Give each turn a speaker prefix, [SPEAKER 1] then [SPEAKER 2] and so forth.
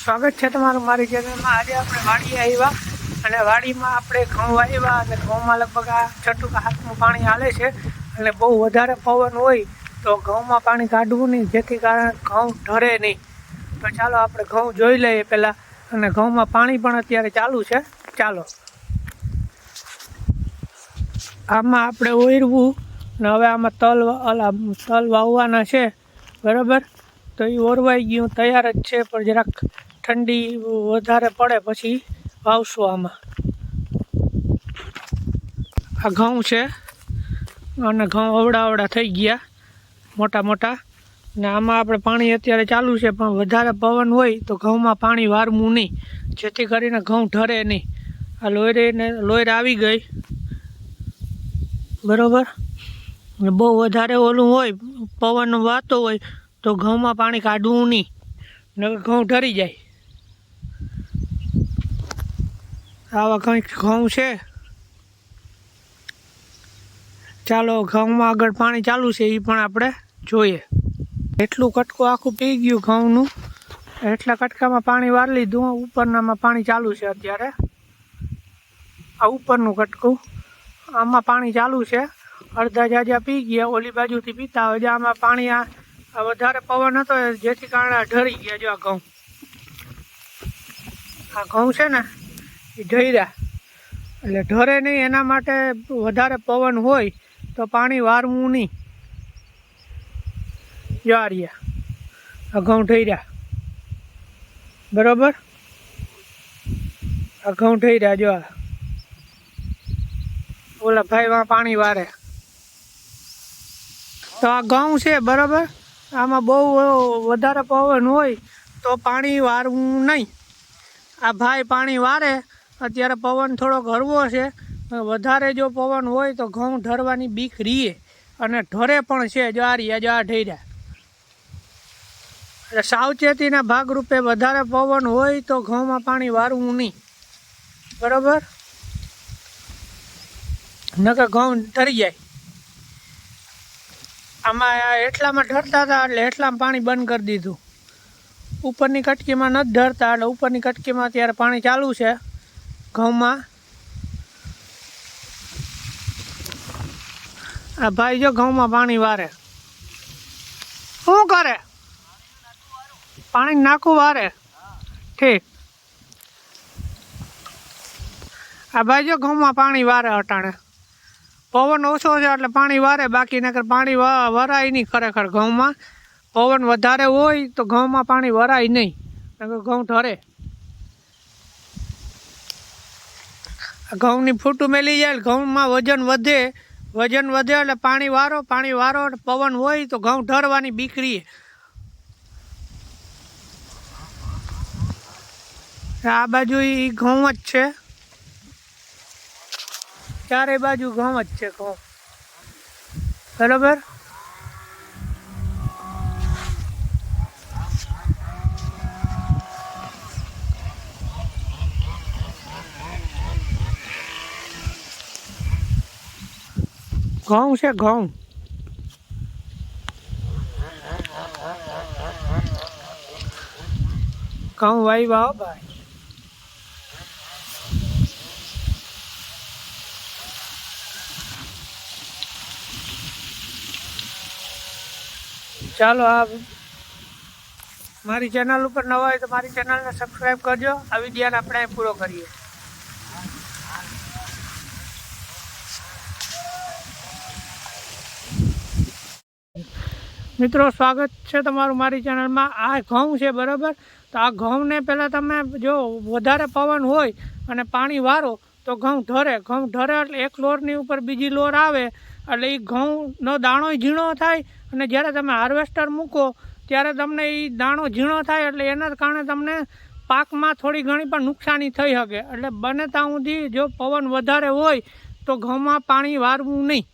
[SPEAKER 1] સ્વાગત છે તમારું મારી ચેનલમાં આજે આપણે વાડી આવ્યા અને વાડીમાં આપણે ઘઉં વાવ્યા અને ઘઉંમાં લગભગ આ છઠ્ઠું કે હાથનું પાણી હાલે છે અને બહુ વધારે પવન હોય તો ઘઉંમાં પાણી કાઢવું નહીં, જેથી કારણે ઘઉં ઢરે નહીં. તો ચાલો આપણે ઘઉં જોઈ લઈએ પહેલાં. અને ઘઉંમાં પાણી પણ અત્યારે ચાલુ છે. ચાલો. આમાં આપણે ઓરવું ને હવે આમાં તલ તલ વાવવાના છે. બરાબર? તો એ ઓરવાઈ ગયું, તૈયાર જ છે, પણ જરાક ઠંડી વધારે પડે પછી વાવશું આમાં. આ ઘઉં છે અને ઘઉં અવડા અવડા થઈ ગયા મોટા મોટા. ને આમાં આપણે પાણી અત્યારે ચાલુ છે, પણ વધારે પવન હોય તો ઘઉંમાં પાણી વારવું નહીં. જેથી કરીને ઘઉં ઢરે નહીં. આ લોયરીને લોયર આવી ગઈ. બરાબર? ને બહુ વધારે ઓલું હોય, પવન વાતો હોય તો ઘઉંમાં પાણી કાઢવું નહીં. ને ઘઉં ઢરી જાય. આવા કંઈક ઘઉં છે? ચાલો, ઘઉંમાં આગળ પાણી ચાલુ છે એ પણ આપણે જોઈએ. એટલું કટકું આખું પી ગયું ઘઉંનું. એટલા કટકામાં પાણી વાર લીધું. ઉપરનામાં પાણી ચાલુ છે અત્યારે. આ ઉપરનું કટકું. આમાં પાણી ચાલુ છે. અડધા જાજા પી ગયા, ઓલી બાજુથી પીતા હોય. આમાં પાણી આ વધારે પવન હતો, જેથી કારણે ઢળી ગયા જો આ ઘઉં. આ ઘઉં છે ને એ ઢળ્યા એટલે ઢરે નહીં, એના માટે વધારે પવન હોય તો પાણી વારવું નહીં. જો આ રહ્યા. આ ઘઉં ઢળ્યા બરોબર? આ ઘઉં રહ્યા જો ઓલા ભાઈ પાણી વારે. તો આ ઘઉં છે, બરાબર? આમાં બહુ વધારે પવન હોય તો પાણી વારવું નહીં. આ ભાઈ પાણી વારે અત્યારે પવન થોડોક હળવો છે વધારે જો પવન હોય તો ઘઉં ઢરવાની બીક રીએ. અને ઢરે પણ છે જો આ રહ્યા. જો એટલે સાવચેતીના ભાગરૂપે વધારે પવન હોય તો ઘઉંમાં પાણી વારવું નહીં. બરાબર? નકર ઘઉં ઢરી જાય. આમાં એટલામાં ઢરતા હતા એટલે એટલામાં પાણી બંધ કરી દીધું. ઉપરની કટકીમાં નથી ઢરતા એટલે ઉપરની કટકીમાં અત્યારે પાણી ચાલુ છે. ઘઉંમાં આ ભાઈ જો ઘઉંમાં પાણી વારે શું કરે? પાણી નાખું વારે? ઠીક. આ ભાઈ, જો ઘઉંમાં પાણી વારે અટાણે. પવન ઓછો છે એટલે પાણી વારે, બાકી નકર પાણી વા- વરાય નહીં ખરેખર ઘઉંમાં પવન વધારે હોય તો ઘઉંમાં પાણી વરાય નહીં. નકર ઘઉં ઠરે. ઘઉંની ફૂટું મેલી જાય ઘઉંમાં વજન વધે. વજન વધે એટલે પાણી વારો પાણી વારો પવન હોય તો ઘઉં ઢરવાની બીકરી આ બાજુ એ ઘઉં જ છે. ચારે બાજુ ઘઉં જ છે ઘઉં. બરાબર? ઘઉં છે ઘઉં ઘઉં ભાઈ હો ભાઈ ચાલો આ મારી ચેનલ ઉપર નવા હોય તો મારી ચેનલને સબસ્ક્રાઈબ કરજો. આ વિડીયોને આપણે પૂરો કરીએ. મિત્રો, સ્વાગત છે તમારું મારી ચેનલમાં. આ ઘઉં છે, બરાબર? તો આ ઘઉંને પહેલાં તમે જો, વધારે પવન હોય અને પાણી વારો, તો ઘઉં ઢરે. ઘઉં ઢરે એટલે એક લોરની ઉપર બીજી લોર આવે. એટલે એ ઘઉંનો દાણો ઝીણો થાય અને જ્યારે તમે હાર્વેસ્ટર મૂકો, ત્યારે તમને એ દાણો ઝીણો થાય એટલે એના કારણે તમને પાકમાં થોડી ઘણી પણ નુકસાની થઈ શકે. એટલે બને ત્યાં સુધી જો પવન વધારે હોય, તો ઘઉંમાં પાણી વારવું નહીં.